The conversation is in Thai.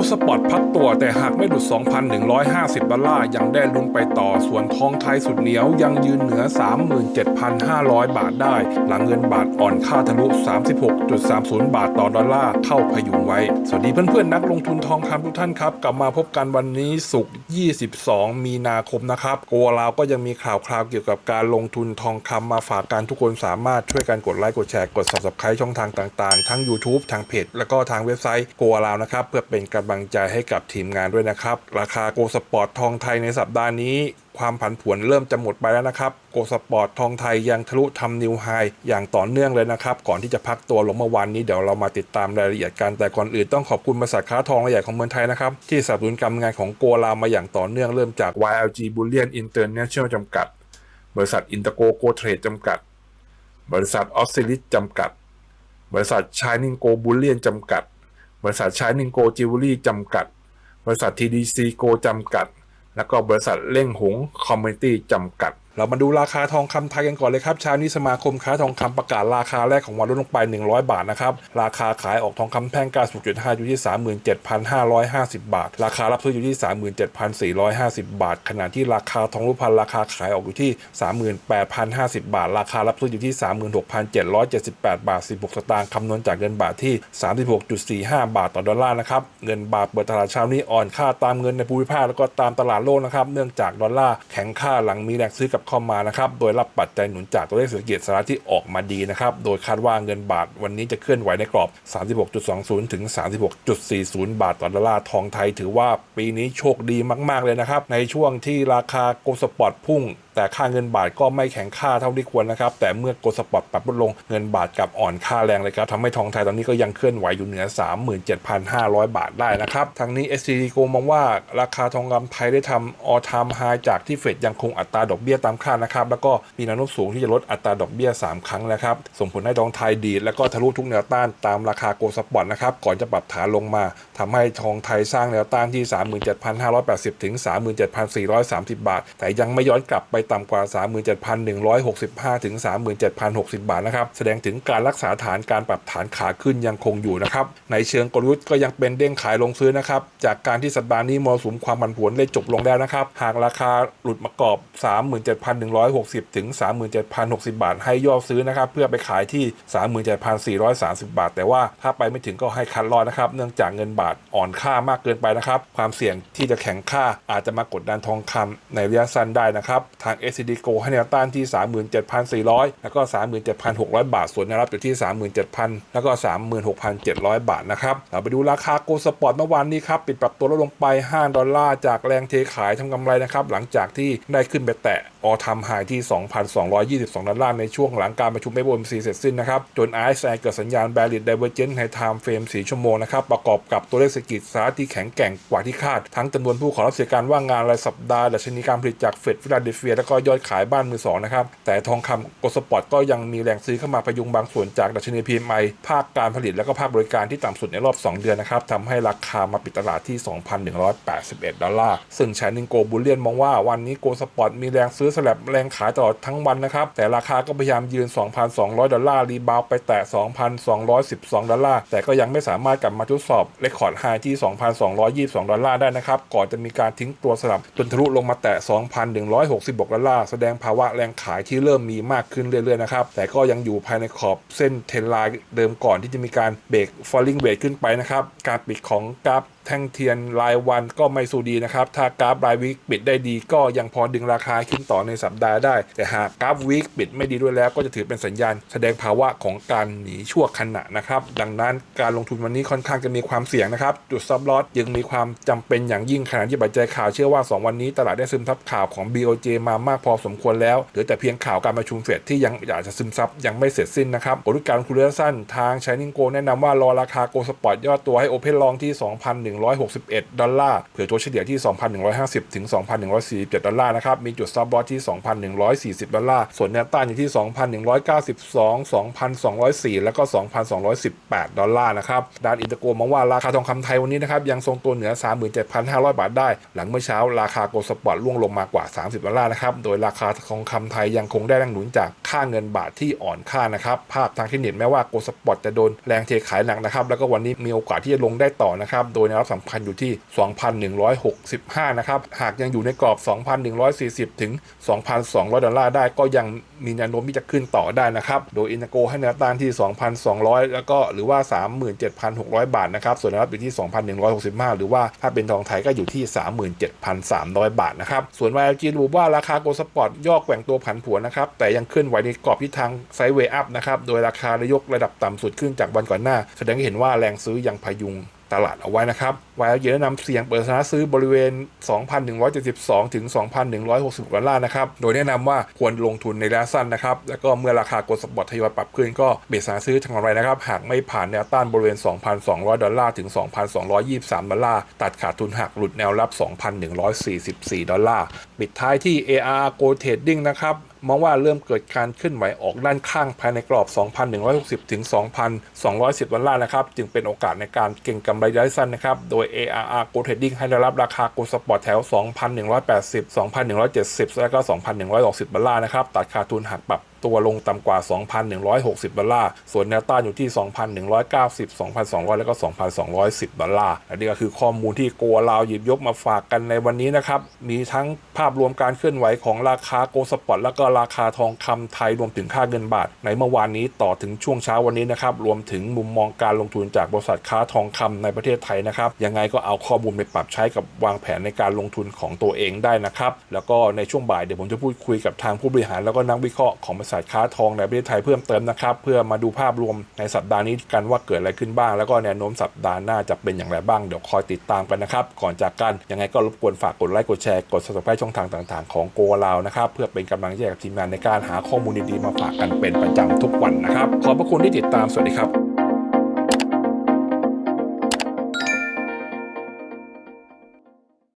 กสปอร์ตพักตัวแต่หากไม่หลุด 2,150 ดอลลาร์ยังได้ลุ้นไปต่อ ส่วนทองไทยสุดเหนียวยังยืนเหนือ 37,500 บาทได้ หลังเงินบาทอ่อนค่าทะลุ 36.30 บาทต่อดอลลาร์เข้าพยุงไว้ สวัสดีเพื่อนๆ นักลงทุนทองคำทุกท่านครับ กลับมาพบกันวันนี้ศุกร์ 22 มีนาคมนะครับโกลาวก็ยังมีข่าวคราวเกี่ยวกับการลงทุนทองคำมาฝากกันทุกคนสามารถช่วยกันกดไลค์กดแชร์กด subscribe ช่องทางต่างๆ ทั้ง YouTube ทางเพจแล้วก็ทางเว็บไซต์โกลาวนะครับเพื่อเป็นกำลังใจให้กับทีมงานด้วยนะครับ ราคาโกสปอร์ตทองไทยในสัปดาห์นี้ ความผันผวนเริ่มจะหมดไปแล้วนะครับ โกสปอร์ตทองไทยยังทะลุทำนิวไฮอย่างต่อเนื่องเลยนะครับ ก่อนที่จะพักตัวลงเมื่อวานนี้เดี๋ยวเรามาติดตามรายละเอียดกัน แต่ก่อนอื่นต้องขอบคุณบริษัทค้าทองรายใหญ่ของเมืองไทยนะครับ ที่สนับสนุนการงานของโกลามาอย่างต่อเนื่องเริ่มจาก YLG Bullion International จำกัด บริษัทอินเตอร์โกโกเทรดจำกัด บริษัทออสซิลิสจำกัด บริษัทชายนิงโกบูลเลียนจำกัด บริษัทชายนิงโกจิวเวลรี่จำกัด บริษัท TDC โกจำกัด แล้วก็บริษัทเล่งหงคอมมิตี้จำกัด เรามาดูราคาทองคำไทยกันก่อนเลยครับเช้านี้สมาคมค้าทองคำประกาศราคาแรกของวันลดลงไป 100 บาทนะครับราคาขายออกทองคำแท่ง96.5อยู่ที่ 37,550 บาท ราคารับซื้ออยู่ที่ 37,450 บาท ขณะที่ราคาทองรูปพรรณราคาขายออกอยู่ที่ 38,050 บาท ราคารับซื้ออยู่ที่ 36,778 บาท 16 สตางค์คำนวณจากเงินบาทที่ 36.45 บาทต่อดอลลาร์นะครับเงินบาทเปิดตลาดเช้านี้อ่อนค่าตามเงินในภูมิภาคแล้วก็ตามตลาดโลกนะครับเนื่องจากดอลลาร์แข็งค่าหลังมีแรงซื้อกับเข้ามานะครับ โดยรับปัจจัยหนุนจากตัวเลขเศรษฐกิจสหรัฐที่ออกมาดีนะครับ โดยคาดว่าเงินบาทวันนี้จะเคลื่อนไหวในกรอบ 36.20 ถึง 36.40 บาทต่อดอลลาร์ทองไทย ถือว่าปีนี้โชคดีมาก ๆ เลยนะครับ ในช่วงที่ราคาโกลสปอร์ตพุ่งแต่ค่าเงินบาทก็ไม่แข็งค่าเท่าที่ควรนะครับ แต่เมื่อโกลด์สปอร์ตปรับลดลงเงินบาทกับอ่อนค่าแรงเลยครับทำให้ทองไทยตอนนี้ก็ยังเคลื่อนไหวอยู่เหนือ 37,500 บาทได้นะครับทางนี้ s c d โกมองว่าราคาทองคำไทยได้ทำ all time high จากที่เฟดยังคงอัตราดอกเบี้ยตามคาดนะครับ แล้วก็มีแนวโน้มสูงที่จะลดอัตราดอกเบี้ย 3 ครั้งนะครับ ส่งผลให้ทองไทยดีดแล้วก็ทะลุทุกแนวต้านตามราคาโกลด์สปอร์ตนะครับก่อนจะปรับฐานลงมาทำให้ทองไทยสร้างแนวต้านที่ 37,580 ถึง 37,430 บาท แต่ยังไม่ย้อนกลับไปต่ำกว่า 37,165 ถึง 37,060 บาทนะครับ แสดงถึงการรักษาฐานการปรับฐานขาขึ้นยังคงอยู่นะครับ ในเชิงกลยุทธ์ก็ยังเป็นเด้งขายลงซื้อนะครับ จากการที่สัปดาห์นี้มรสุมความผันผวนได้จบลงแล้วนะครับ หากราคาหลุดมากรอบ 37,160 ถึง 37,060 บาท ให้ย่อซื้อนะครับ เพื่อไปขายที่ 37,430 บาท แต่ว่าถ้าไปไม่ถึงก็ให้คัดลอดนะครับ เนื่องจากเงินบาทอ่อนค่ามากเกินไปนะครับ ความเสี่ยงที่จะแข็งค่าอาจจะมากดดันทองคำในระยะสั้นได้นะครับทาง s c d Go ให้แนวต้านที่ 37,400 แล้วก็ 37,600 บาท ส่วนแนวรับอยู่ที่ 37,000 แล้วก็ 36,700 บาทนะครับ เราไปดูราคาโกลสปอร์ตเมื่อวานนี้ครับ ปิดปรับตัวลดลงไป 5 ดอลลาร์ จากแรงเทขายทำกำไรนะครับ หลังจากที่ได้ขึ้นไปแตะออทำไฮที่ 2,222 ดอลลาร์ในช่วงหลังการประชุม FOMC เสร็จสิ้นนะครับ จน RSI เกิดสัญญาณ Bearish Divergence ใน Time Frame 4ชั่วโมงนะครับ ประกอบกับตัวเลขเศรษฐกิจสหรัฐที่แข็งแกร่งกว่าที่คาด ทั้งจำนวนผู้ขอรับสิทธิการว่างงานรายสัปดาห์ดัชนีการผลิตจากเฟดฟิลาเดลเฟียแล้วก็ยอดขายบ้านมือสองนะครับ แต่ทองคำโกลสปอร์ตก็ยังมีแรงซื้อเข้ามาพยุงบางส่วนจากดัชนี PMI ภาคการผลิตและก็ภาคบริการที่ต่ำสุดในรอบ 2 เดือนนะครับทำให้ราคามาปิดตลาดที่ 2,181 ดอลลาร์ ซึ่งชายนิงโกบูลเลียนมองว่าวันนี้โกลสปอร์ตมีแรงซื้อสลับแรงขายตลอดทั้งวันนะครับ แต่ราคาก็พยายามยืน 2,200 ดอลลาร์รีบาวไปแตะ 2,212 ดอลลาร์ แต่ก็ยังไม่สามารถกลับมาทดสอบเรคคอร์ดไฮที่ 2,222 ดอลลาร์ได้นะครับ ก่อนจะมีการทิ้งตัวสลับจนทะลุลงมาแตะ 2,166ดอลลาร์แสดงภาวะแรงขายที่เริ่มมีมากขึ้นเรื่อยๆนะครับ แต่ก็ยังอยู่ภายในขอบเส้นเทรนไลน์เดิมก่อนที่จะมีการเบรก falling wedge ขึ้นไปนะครับ การปิดของกราฟแท่งเทียนรายวันก็ไม่สู้ดีนะครับ ถ้ากราฟรายวิกปิดได้ดีก็ยังพอดึงราคาขึ้นต่อในสัปดาห์ได้ แต่หากกราฟวิกปิดไม่ดีด้วยแล้ว ก็จะถือเป็นสัญญาณ แสดงภาวะของการหนีชั่วขณะนะครับ ดังนั้นการลงทุนวันนี้ค่อนข้างจะมีความเสี่ยงนะครับ จุดซับลอสยังมีความจำเป็นอย่างยิ่งขณะที่ปัจจัยข่าวเชื่อว่า 2 วันนี้ตลาดได้ซึมซับข่าวของ BOJ มามากพอสมควรแล้วเหลือแต่เพียงข่าวการประชุมเฟดที่ยังอยากจะซึมซับยังไม่เสร็จสิ้นนะครับผลการลงทุนระยะสั้นทางช i นิงโกแนะนำว่ารอราคาโกลสปอร์ตย่อตัวให้โอเพนลองที่2,161 ดอลลาร์เผื่อตัวเฉลี่ยที่ 2,150 ถึง 2,147 ดอลลาร์นะครับ มีจุดซับบอสที่ 2,140 ดอลลาร์ ส่วนแนวต้านอยู่ที่ 2,192 2,204 แล้วก็ 2,218 ดอลลาร์นะครับ ด้านอินเตอร์โกมองว่าราคาทองคำไทยวันนี้นะครับยังทรงตัวเหนือ 37,500 บาทได้ หลังเมื่อเช้าราคาโกลด์สปอร์ตร่วงลงมากว่า 30 ดอลลาร์นะครับ โดยราคาทองคำไทยยังคงได้แรงหนุนจาก ค่าเงินบาทที่อ่อนค่านะครับ ภาพทางเทคนิคแม้ว่าโกลสปอร์ตจะโดนแรงเทขายหนักนะครับ แล้วก็วันนี้มีโอกาสที่จะลงได้ต่อนะครับ โดยแนวรับสัมพันธ์อยู่ที่ 2,165 นะครับ หากยังอยู่ในกรอบ 2,140 ถึง 2,200 ดอลลาร์ได้ก็ยังมีแนวโน้มที่จะขึ้นต่อได้นะครับ โดยอินโกให้แนวต้านที่ 2,200 แล้วก็หรือว่า 37,600 บาทนะครับ ส่วนแนวรับอยู่ที่ 2,165 หรือว่าถ้าเป็นทองไทยก็อยู่ที่ 37,300 บาทนะครับ ส่วน YLG ระบุว่าราคาโกลสปอร์ตย่อแกว่งตัวผันผวนนะครับ แต่ยังเคลื่อนไหวในกรอบทิศทางไซด์เวย์อัพนะครับ โดยราคาระยกระดับต่ำสุดขึ้นจากวันก่อนหน้า แสดงให้เห็นว่าแรงซื้อยังพยุงตลาดเอาไว้นะครับวายเยแนะนำเสี่ยงเปิดสถานะซื้อบริเวณ 2,172 ถึง 2,160 ดอลลาร์นะครับ โดยแนะนำว่าควรลงทุนในระยะสั้นนะครับ แล้วก็เมื่อราคากดสปอร์ตทยอยปรับขึ้นก็เบสสถานะซื้อทางอะไรนะครับ หากไม่ผ่านแนวต้านบริเวณ 2,200 ดอลลาร์ถึง 2,223 ดอลลาร์ ตัดขาดทุนหักหลุดแนวรับ 2,144 ดอลลาร์ ปิดท้ายที่ AR Go Trading นะครับ มองว่าเริ่มเกิดการเคลื่อนไหวออกด้านข้างภายในกรอบ 2,160 ถึง 2,210 ดอลลาร์นะครับ จึงเป็นโอกาสในการเก็งกำไรระยะสั้นนะครับ โดย ARR Go Trading ให้ได้รับราคา Go Spot แถว 2,180 2,170 และก็ 2,160 ดอลลาร์นะครับ ตัดขาดทุนหักปรับ ตัวลงต่ำกว่า 2,160 ดอลลาร์ ส่วนแนวต้านอยู่ที่ 2,190 2,200 แล้วก็ 2,210 ดอลลาร์และนี่ก็คือข้อมูลที่โกลาวหยิบยกมาฝากกันในวันนี้นะครับ มีทั้งภาพรวมการเคลื่อนไหวของราคาโกสปอตแล้วก็ราคาทองคำไทยรวมถึงค่าเงินบาท ในเมื่อวานนี้ต่อถึงช่วงเช้าวันนี้นะครับ รวมถึงมุมมองการลงทุนจากบริษัทค้าทองคำในประเทศไทยนะครับ ยังไงก็เอาข้อมูลไปปรับใช้กับวางแผนในการลงทุนของตัวเองได้นะครับ แล้วก็ในช่วงบ่ายเดี๋ยวผมจะพูดคุยกับทางผู้บริหารแล้วก็นักวิเคราะห์ของบริษัทค้าทองในประเทศไทยเพิ่มเติมนะครับ เพื่อมาดูภาพรวมในสัปดาห์นี้กันว่าเกิดอะไรขึ้นบ้าง แล้วก็แนวโน้มสัปดาห์หน้าจะเป็นอย่างไรบ้างเดี๋ยวคอยติดตามกันนะครับ ก่อนจากกันยังไงก็รบกวนฝากกดไลค์กดแชร์กด subscribe ช่องทางต่างๆ ของโกลาวนะครับเพื่อเป็นกำลังใจกับทีมงานในการหาข้อมูลดีๆมาฝากกันเป็นประจำทุกวันนะครับขอบพระคุณที่ติดตามสวัสดีครับ